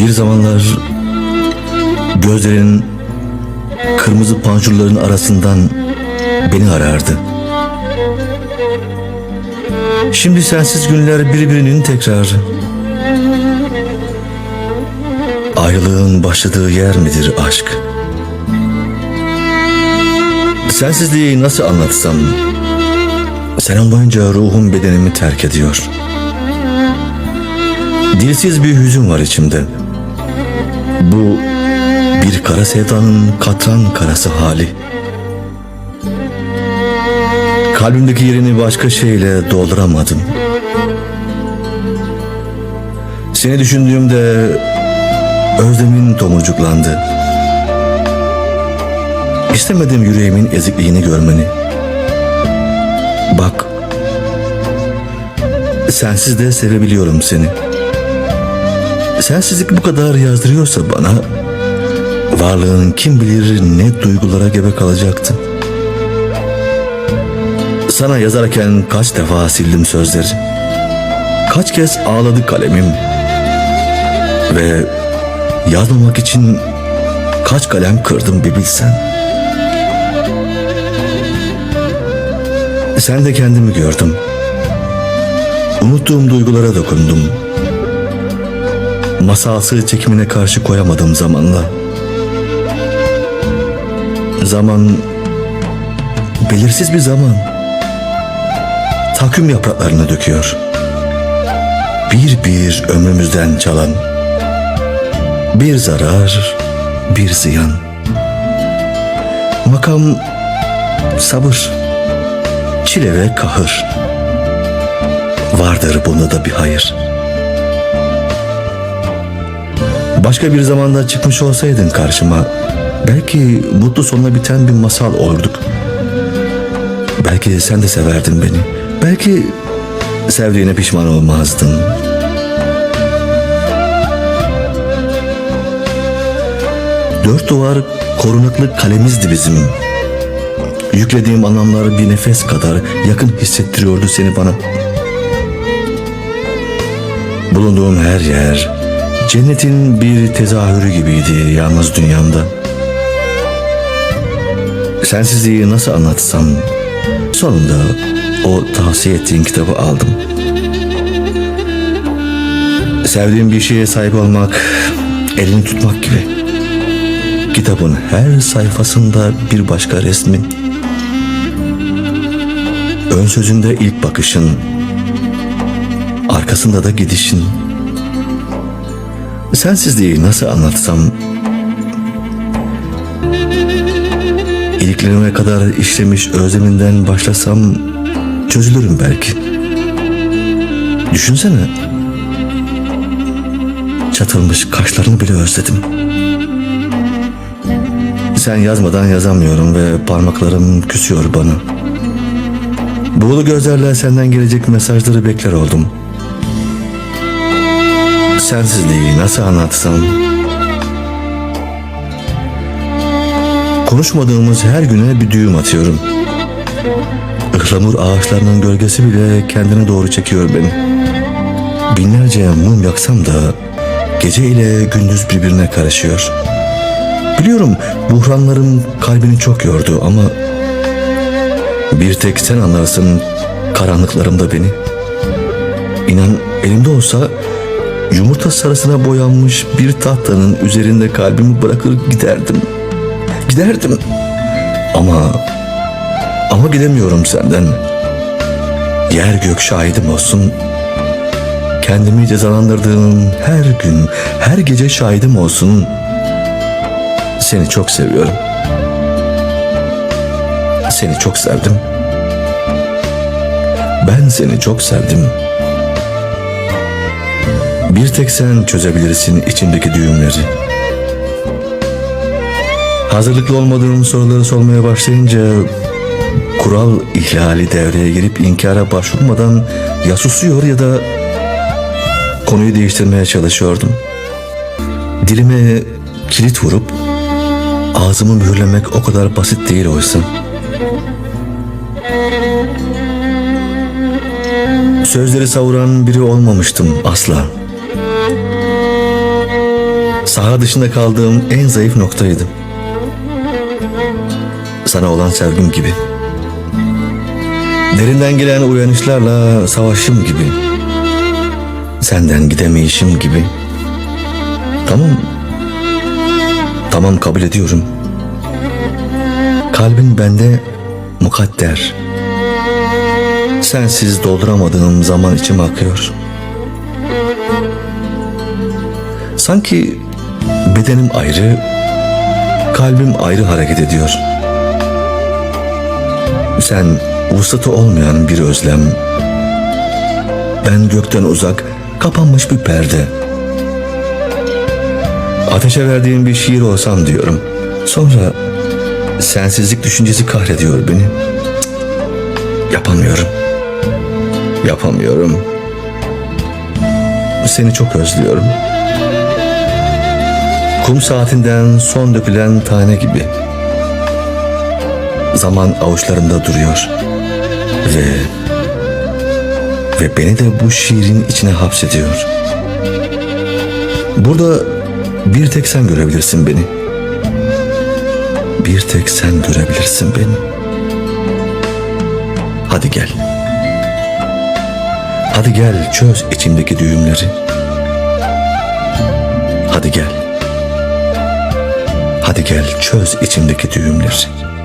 Bir zamanlar gözlerinin kırmızı panjurların arasından beni arardı. Şimdi sensiz günler birbirinin tekrarı. Ayrılığın başladığı yer midir aşk? Sensizliği nasıl anlatsam? Sen olmayınca ruhum bedenimi terk ediyor. Dilsiz bir hüzün var içimde. Bu bir kara sevdanın katran karası hali. Kalbimdeki yerini başka şeyle dolduramadım. Seni düşündüğümde özlemin tomurcuklandı. İstemedim yüreğimin ezikliğini görmeni. Bak, sensiz de sevebiliyorum seni. Sensizlik bu kadar yazdırıyorsa bana, varlığın kim bilir ne duygulara gebe kalacaktı. Sana yazarken kaç defa sildim sözleri. Kaç kez ağladı kalemim. Ve yazmamak için kaç kalem kırdım bir bilsen. Sen de kendimi gördüm. Unuttuğum duygulara dokundum. Masalsı çekimine karşı koyamadım zamanla. Zaman belirsiz bir zaman takvim yapraklarını döküyor. Bir bir ömrümüzden çalan bir zarar, bir ziyan. Makam sabır, çile ve kahır. Vardır bunda da bir hayır. Başka bir zamanda çıkmış olsaydın karşıma, belki mutlu sonla biten bir masal olurduk. Belki sen de severdin beni. Belki sevdiğine pişman olmazdın. Dört duvar korunaklı kalemizdi bizim. Yüklediğim anlamlar bir nefes kadar yakın hissettiriyordu seni bana. Bulunduğum her yer cennetin bir tezahürü gibiydi yalnız dünyamda. Sensizliği nasıl anlatsam sonunda o tavsiye ettiğin kitabı aldım. Sevdiğim bir şeye sahip olmak elini tutmak gibi. Kitabın her sayfasında bir başka resmin. Ön sözünde ilk bakışın, arkasında da gidişin. Sensizliği nasıl anlatsam iliklerime kadar işlemiş özleminden başlasam çözülürüm belki. Düşünsene. Çatılmış kaşlarını bile özledim. Sen yazmadan yazamıyorum ve parmaklarım küsüyor bana. Buğulu gözlerle senden gelecek mesajları bekler oldum. Sensizliği nasıl anlatsam? Konuşmadığımız her güne bir düğüm atıyorum. Ihlamur ağaçlarının gölgesi bile kendine doğru çekiyor beni. Binlerce mum yaksam da gece ile gündüz birbirine karışıyor. Biliyorum buhranlarım kalbini çok yordu ama bir tek sen anlarsın karanlıklarımda beni. İnan elimde olsa yumurta sarısına boyanmış bir tahtanın üzerinde kalbimi bırakır giderdim. Giderdim. Ama ama gidemiyorum senden. Yer gök şahidim olsun. Kendimi cezalandırdığım her gün, her gece şahidim olsun. Seni çok seviyorum. Seni çok sevdim. Ben seni çok sevdim. Bir tek sen çözebilirsin içimdeki düğümleri. Hazırlıklı olmadığım soruları sormaya başlayınca kural ihlali devreye girip inkara başvurmadan ya susuyor ya da konuyu değiştirmeye çalışıyordum. Dilime kilit vurup ağzımı mühürlemek o kadar basit değil oysa. Sözleri savuran biri olmamıştım asla. Saha dışında kaldığım en zayıf noktaydı. Sana olan sevgim gibi. Derinden gelen uyanışlarla savaşım gibi. Senden gidemeyişim gibi. Tamam. Tamam kabul ediyorum. Kalbin bende mukadder. Sensiz dolduramadığım zaman içim akıyor. Sanki bedenim ayrı, kalbim ayrı hareket ediyor. Sen vuslatı olmayan bir özlem. Ben gökten uzak, kapanmış bir perde. Ateşe verdiğim bir şiir olsam diyorum. Sonra sensizlik düşüncesi kahrediyor beni. Yapamıyorum. Yapamıyorum. Seni çok özlüyorum. Kum saatinden son dökülen tane gibi. Zaman avuçlarımda duruyor. Ve ve beni de bu şiirin içine hapsediyor. Burada bir tek sen görebilirsin beni. Bir tek sen görebilirsin beni. Hadi gel. Hadi gel çöz içimdeki düğümleri. Hadi gel. Hadi gel çöz içimdeki düğümleri.